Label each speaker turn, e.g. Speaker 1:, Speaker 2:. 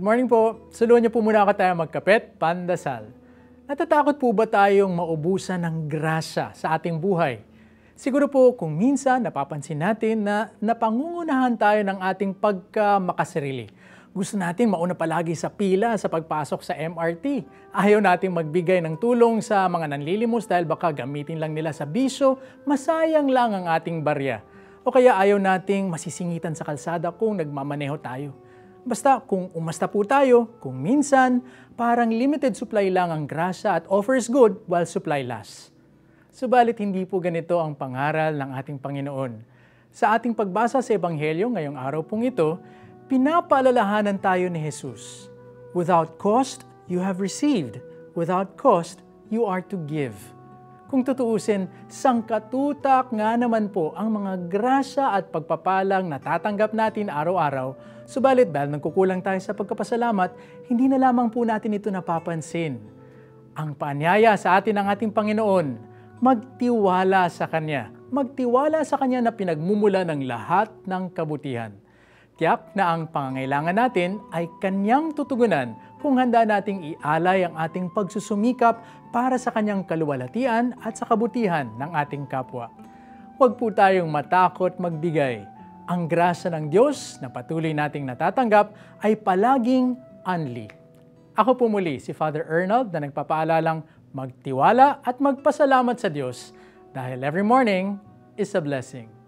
Speaker 1: Good morning po. Suluhan niyo po muna ako tayo magkapit, pandasal. Natatakot po ba tayong maubusan ng grasya sa ating buhay? Siguro po kung minsan napapansin natin na napangungunahan tayo ng ating pagkamakasarili. Gusto natin mauna palagi sa pila sa pagpasok sa MRT. Ayaw nating magbigay ng tulong sa mga nanlilimos dahil baka gamitin lang nila sa bisyo, masayang lang ang ating barya. O kaya ayaw nating masisingitan sa kalsada kung nagmamaneho tayo. Basta kung umasta po tayo, kung minsan, parang limited supply lang ang grasya at offers good while supply lasts. Subalit hindi po ganito ang pangaral ng ating Panginoon. Sa ating pagbasa sa Ebanghelyo ngayong araw pong ito, pinapaalalahanan tayo ni Jesus. Without cost, you have received. Without cost, you are to give. Kung tutuusin, sangkatutak nga naman po ang mga grasya at pagpapalang natatanggap natin araw-araw, subalit dahil nagkukulang tayo sa pagkapasalamat, hindi na lamang po natin ito napapansin. Ang paanyaya sa atin ng ating Panginoon, magtiwala sa Kanya. Magtiwala sa Kanya na pinagmumula ng lahat ng kabutihan. Tiyak na ang pangangailangan natin ay kanyang tutugunan kung handa nating ialay ang ating pagsusumikap para sa kanyang kaluwalhatian at sa kabutihan ng ating kapwa. Huwag po tayong matakot magbigay. Ang grasya ng Diyos na patuloy nating natatanggap ay palaging unli. Ako po muli si Father Arnold na nagpapaalalang magtiwala at magpasalamat sa Diyos dahil every morning is a blessing.